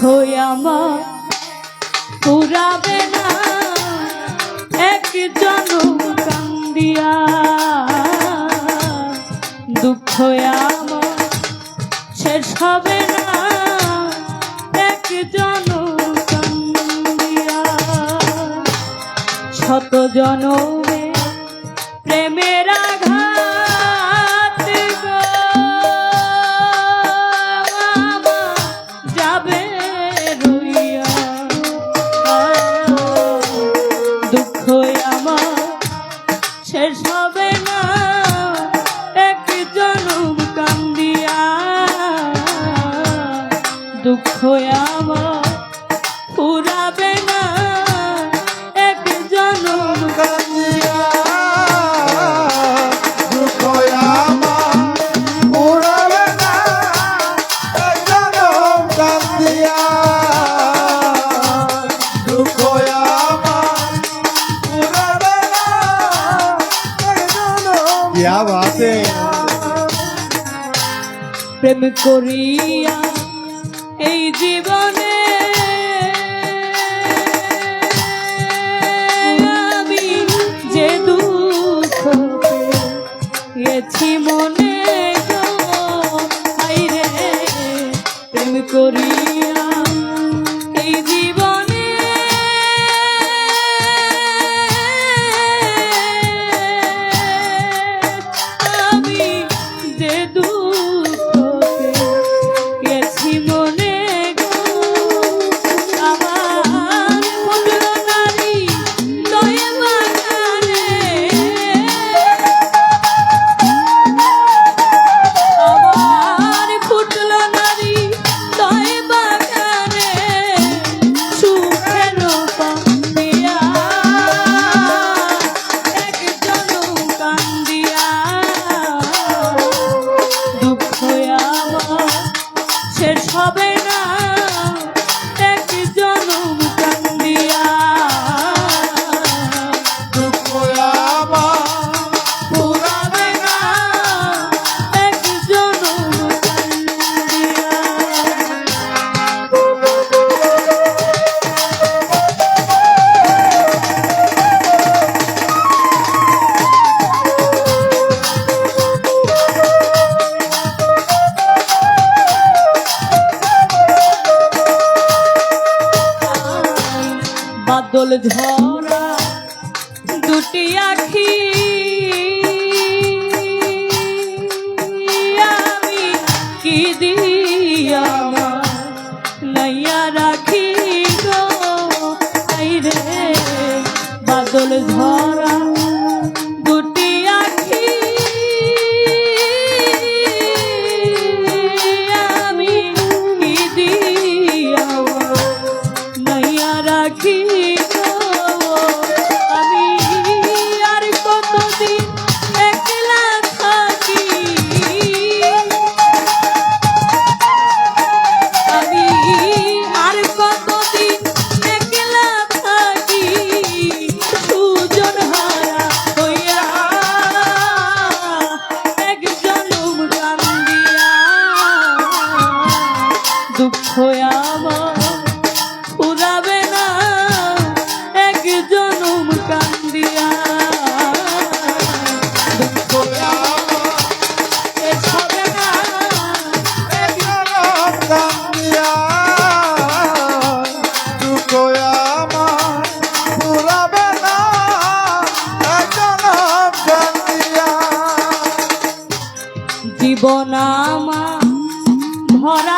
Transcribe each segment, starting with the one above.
আমার পুরাবে না। এক জনম কান্দিয়া, দুঃখ আমার শেষ হবে না। এক জনম কান্দিয়া, শত জনমে প্রেমের আঘাত দুঃখ আমার ফুরাবে না এক জনম কান্দিয়া क्या बात है প্রেম করিয়া এই জীবনে বাদল ঝরা দুটি আখি। আমি কি দিয়া নাইয়া রাখি গো? রে বাদল ঝরা দুটি আমি দুঃখ আমার পুরাবে না। এক কান্দিয়া জীবন ভরা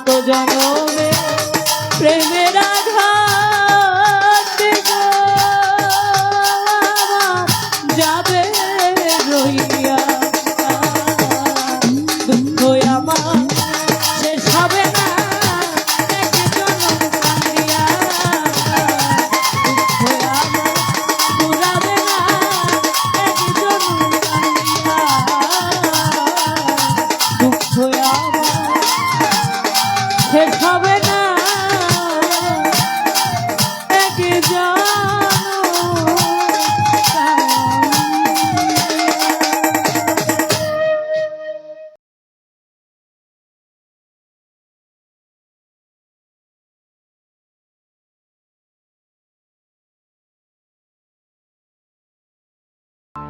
শত জনমে প্রেমের আঘাত